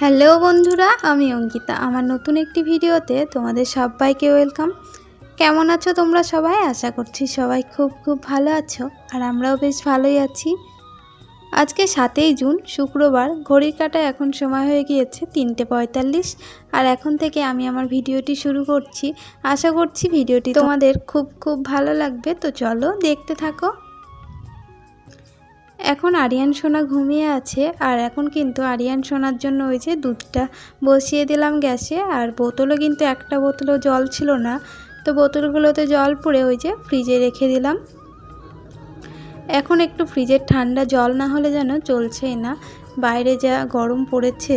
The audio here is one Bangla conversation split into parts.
হ্যালো বন্ধুরা, আমি অঙ্কিতা। আমার নতুন একটি ভিডিওতে তোমাদের সবাইকে ওয়েলকাম। কেমন আছো তোমরা সবাই? আশা করছি সবাই খুব খুব ভালো আছো, আর আমরাও বেশ ভালোই আছি। আজকে সাতই জুন, শুক্রবার। ঘড়ির কাটা এখন সময় হয়ে গিয়েছে তিনটে পঁয়তাল্লিশ, আর এখন থেকে আমি আমার ভিডিওটি শুরু করছি। আশা করছি ভিডিওটি তোমাদের খুব খুব ভালো লাগবে, তো চলো দেখতে থাকো। এখন আরিয়ান সোনা ঘুমিয়ে আছে, আর এখন কিন্তু আরিয়ান সোনার জন্য ওই যে দুধটা বসিয়ে দিলাম গ্যাসে, আর বোতলও কিন্তু একটা বোতলও জল ছিল না। তো বোতলগুলোতে জল পুড়ে ওই যে ফ্রিজে রেখে দিলাম। এখন একটু ফ্রিজের ঠান্ডা জল না হলে যেন চলছেই না, বাইরে যা গরম পড়েছে।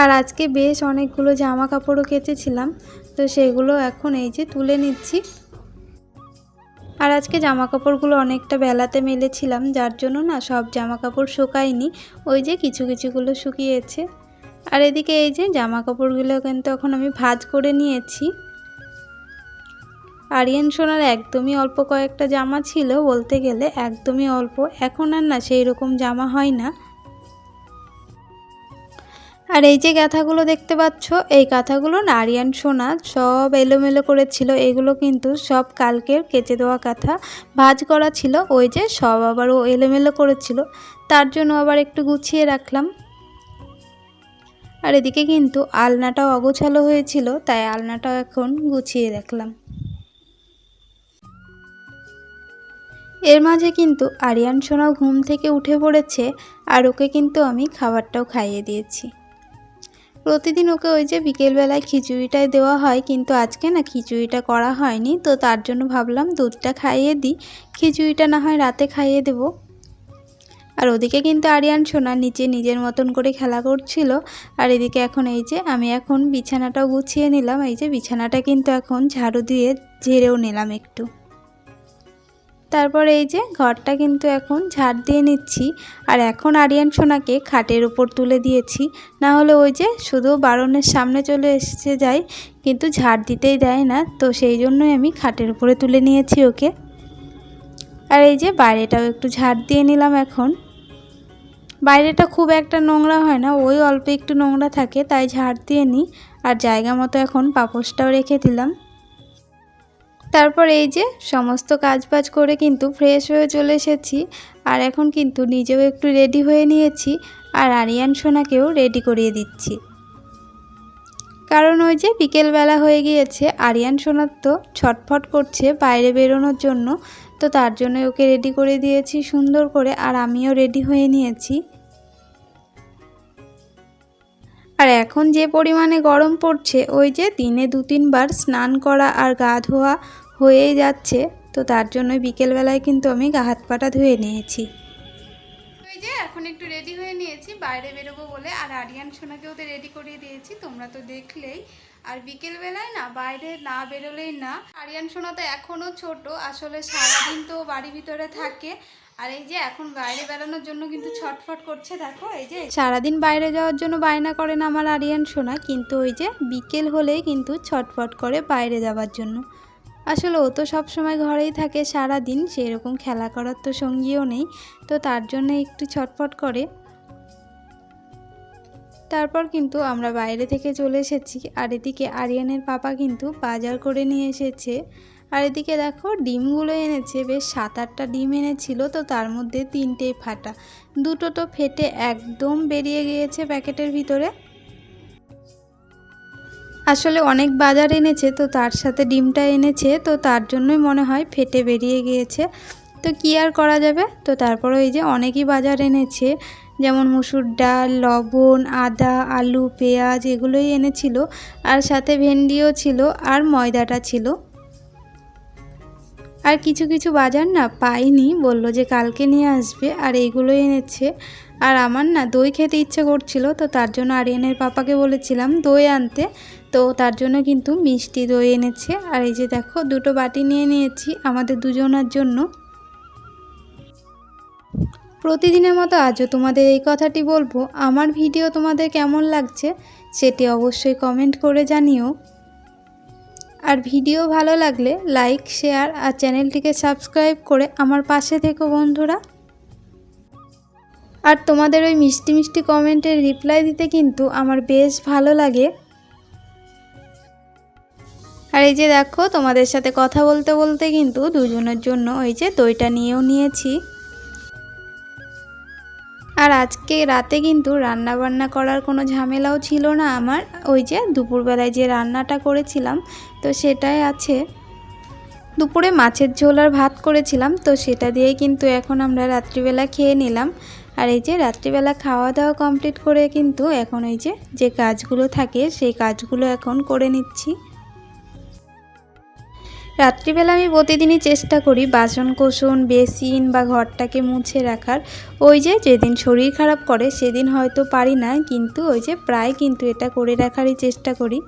আর আজকে বেশ অনেকগুলো জামা কাপড়ও কেচেছিলাম, তো সেগুলো এখন এই যে তুলে নিচ্ছি। আর আজকে জামা কাপড়গুলো অনেকটা বেলাতে মেলেছিলাম, যার জন্য না সব জামা কাপড় শুকায়নি, ওই যে কিছু কিছুগুলো শুকিয়েছে। আর এদিকে এই যে জামা কাপড়গুলো কিন্তু এখন আমি ভাজ করে নিয়েছি। আরিয়ান সোনার একদমই অল্প কয়েকটা জামা ছিল বলতে গেলে, একদমই অল্প। এখন আর না সেই রকম জামা হয় না। আর এই যে কাঁথাগুলো দেখতে পাচ্ছ, এই কাঁথাগুলো নারিয়ান সোনা, সব এলোমেলো করেছিল। এগুলো কিন্তু সব কালকের কেচে দেওয়া কাঁথা ভাজ করা ছিল, ওই যে সব আবার ও এলোমেলো করেছিল। তার জন্য আবার একটু গুছিয়ে রাখলাম। আর এদিকে কিন্তু আলনাটাও অগোছালো হয়েছিল, তাই আলনাটাও এখন গুছিয়ে রাখলাম। এর মাঝে কিন্তু আরিয়ান সোনাও ঘুম থেকে উঠে পড়েছে, আর ওকে কিন্তু আমি খাবারটাও খাইয়ে দিয়েছি। প্রতিদিন ওকে ওই যে বিকেলবেলায় খিচুড়িটাই দেওয়া হয়, কিন্তু আজকে না খিচুড়িটা করা হয়নি, তো তার জন্য ভাবলাম দুধটা খাইয়ে দিই। খিচুড়িটা না হয় রাতে খাইয়ে দেব। আর ওদিকে কিন্তু আরিয়ান সোনা নিচে নিজের মতন করে খেলা করছিল। আর এদিকে এখন এই যে আমি এখন বিছানাটাও গুছিয়ে নিলাম, এই যে বিছানাটা কিন্তু এখন ঝাড়ু দিয়ে ঝেড়েও নিলাম একটু। তারপর এই যে ঘরটা কিন্তু এখন ঝাড় দিয়ে নিচ্ছি। আর এখন আরিয়ান সোনাকে খাটের উপর তুলে দিয়েছি। না হলে ওই যে শুধু বারণের সামনে চলে এসে যায়, কিন্তু ঝাড় দিতেই দেয় না। তো সেই জন্যই আমি খাটের উপরে তুলে নিয়েছি ওকে। আর এই যে বাইরেটাও একটু ঝাড় দিয়ে নিলাম এখন। বাইরেটা খুব একটা নোংরা হয় না, ওই অল্প একটু নোংরা থাকে, তাই ঝাড় দিয়ে নিই। আর জায়গা মতো এখন পাপোশটাও রেখে দিলাম। তারপর এই যে সমস্ত কাজ বাজ করে কিন্তু ফ্রেশ হয়ে চলে এসেছি। আর এখন কিন্তু নিজেও একটু রেডি হয়ে নিয়েছি আর আরিয়ান সোনাকেও রেডি করিয়ে দিচ্ছি। কারণ ওই যে বিকেলবেলা হয়ে গিয়েছে, আরিয়ান সোনার তো ছটফট করছে বাইরে বেরোনোর জন্য, তো তার জন্য ওকে রেডি করে দিয়েছি সুন্দর করে আর আমিও রেডি হয়ে নিয়েছি। আর এখন যে পরিমাণে গরম পড়ছে, ওই যে দিনে দু তিনবার স্নান করা আর গা ধোয়া হয়েই যাচ্ছে তো তার জন্য বিকেলবেলায় কিন্তু আমি গা হাত পাটা ধুয়ে নিয়েছি। ওই যে এখন একটু রেডি হয়ে নিয়েছি বাইরে বেরোবো বলে। আর আরিয়ান সোনাকেও তো রেডি করিয়ে দিয়েছি তোমরা তো দেখলেই। আর বিকেলবেলায় না বাইরে না বেরোলেই না। আরিয়ান সোনা তো এখনও ছোট আসলে সারাদিন তো বাড়ির ভিতরে থাকে। আর এই যে এখন বাইরে বেড়ানোর জন্য কিন্তু ছটফট করছে দেখো এই যে। সারাদিন বাইরে যাওয়ার জন্য বায়না করে না আমার আরিয়ান সোনা কিন্তু ওই যে বিকেল হলেই কিন্তু ছটফট করে বাইরে যাওয়ার জন্য। আসলে ও তো সবসময় ঘরেই থাকে সারা দিন সেই রকম খেলা করার তো সঙ্গীও নেই, তো তার জন্য একটু ছটফট করে। তারপর কিন্তু আমরা বাইরে থেকে চলে এসেছি, আর এদিকে আরিয়ানের পাপা কিন্তু বাজার করে নিয়ে এসেছে। আর এদিকে দেখো ডিমগুলো এনেছে, বেশ সাত আটটা ডিম এনেছিল, তো তার মধ্যে তিনটেই ফাটা। দুটো তো ফেটে একদম বেরিয়ে গিয়েছে প্যাকেটের ভিতরে। আসলে অনেক বাজার এনেছে, তো তার সাথে ডিমটা এনেছে, তো তার জন্যই মনে হয় ফেটে বেরিয়ে গিয়েছে। তো কী আর করা যাবে? তো তারপর ওই যে অনেকই বাজার এনেছে, যেমন মুসুর ডাল, লবণ, আদা, আলু, পেঁয়াজ এগুলোই এনেছিল, আর সাথে ভেন্ডিও ছিল, আর ময়দাটা ছিল। আর কিছু কিছু বাজার না পাইনি, বলল যে কালকে নিয়ে আসবে, আর এইগুলোই এনেছে। আর আমার না দই খেতে ইচ্ছে করছিল, তো তার জন্য আরিয়ানের পাপাকে বলেছিলাম দই আনতে। তো তার জন্য কিন্তু মিষ্টি দই এনেছে। আর এই যে দেখো, দুটো বাটি নিয়ে নিয়েছি আমাদের দুজনার জন্য। প্রতিদিনের মতো আজও তোমাদের এই কথাটি বলব, আমার ভিডিও তোমাদের কেমন লাগছে সেটি অবশ্যই কমেন্ট করে জানিও। আর ভিডিও ভালো লাগলে লাইক, শেয়ার আর চ্যানেলটিকে সাবস্ক্রাইব করে আমার পাশে থেকো বন্ধুরা। আর তোমাদের ওই মিষ্টি মিষ্টি কমেন্টের রিপ্লাই দিতে কিন্তু আমার বেশ ভালো লাগে। আর এই যে দেখো, তোমাদের সাথে কথা বলতে বলতে কিন্তু দুজনের জন্য ওই যে দইটা নিয়েও নিয়েছি। আর আজকে রাতে কিন্তু রান্না বান্না করার কোনো ঝামেলাও ছিল না আমার। ওই যে দুপুরবেলায় যে রান্নাটা করেছিলাম, তো সেটাই আছে। দুপুরে মাছের ঝোল আর ভাত করেছিলাম, তো সেটা দিয়েই কিন্তু এখন আমরা রাত্রিবেলা খেয়ে নিলাম। আর এই যে রাত্রিবেলা খাওয়া দাওয়া কমপ্লিট করে কিন্তু এখন এই যে যে কাজগুলো থাকে, সেই কাজগুলো এখন করে নিচ্ছি। রাত্রিবেলা আমি প্রতিদিনই চেষ্টা করি বাসন কোসন, বেসিন বা ঘরটাকে মুছে রাখার। ওই যে যেদিন শরীর খারাপ করে, সেদিন হয়তো পারি না, কিন্তু ওই যে প্রায় কিন্তু এটা করে রাখারই চেষ্টা করি।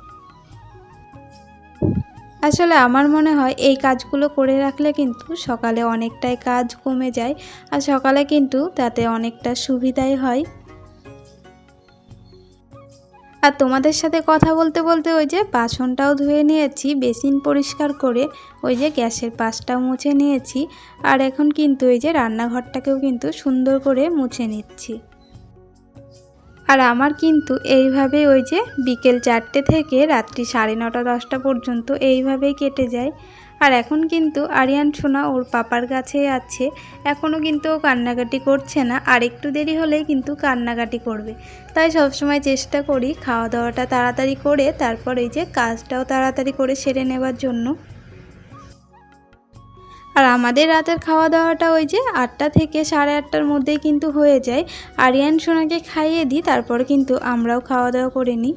আসলে আমার মনে হয় এই কাজগুলো করে রাখলে কিন্তু সকালে অনেকটাই কাজ কমে যায় আর সকালে কিন্তু তাতে অনেকটা সুবিধাই হয়। আর তোমাদের সাথে কথা বলতে বলতে ওই যে বাসনটাও ধুয়ে নিয়েছি, বেসিন পরিষ্কার করে ওই যে গ্যাসের পাশটাও মুছে নিয়েছি। আর এখন কিন্তু ওই যে রান্নাঘরটাকেও কিন্তু সুন্দর করে মুছে নিচ্ছি। আর আমার কিন্তু এইভাবে ওই যে বিকেল চারটে থেকে রাত্রি সাড়ে নটা, দশটা পর্যন্ত এইভাবেই কেটে যায়। আর এখন কিন্তু আরিয়ান, সোনা ওর পাপার কাছে আছে। এখনও কিন্তু ও কান্নাকাটি করছে না। আর একটু দেরি হলেই কিন্তু কান্নাকাটি করবে। তাই সবসময় চেষ্টা করি খাওয়া দাওয়াটা তাড়াতাড়ি করে, তারপর এই যে কাজটাও তাড়াতাড়ি করে সেরে নেবার জন্য। আর আমাদের রাতের খাওয়া দাওয়াটা ওই যে আটটা থেকে সাড়ে আটটার মধ্যেই কিন্তু হয়ে যায়। আরিয়ান, সোনাকে খাইয়ে দিই, তারপর কিন্তু আমরাও খাওয়া দাওয়া করে নিই।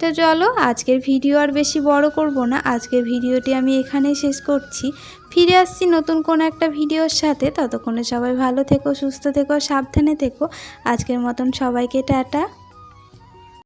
তো চলো, আজকের ভিডিও আর বেশি বড় করব না। আজকের ভিডিওটি আমি এখানেই শেষ করছি। ফিরে আসছি নতুন কোনো একটা ভিডিওর সাথে। ততক্ষণে সবাই ভালো থেকো, সুস্থ থেকো, সাবধানে থেকো। আজকের মতন সবাইকে টাটা।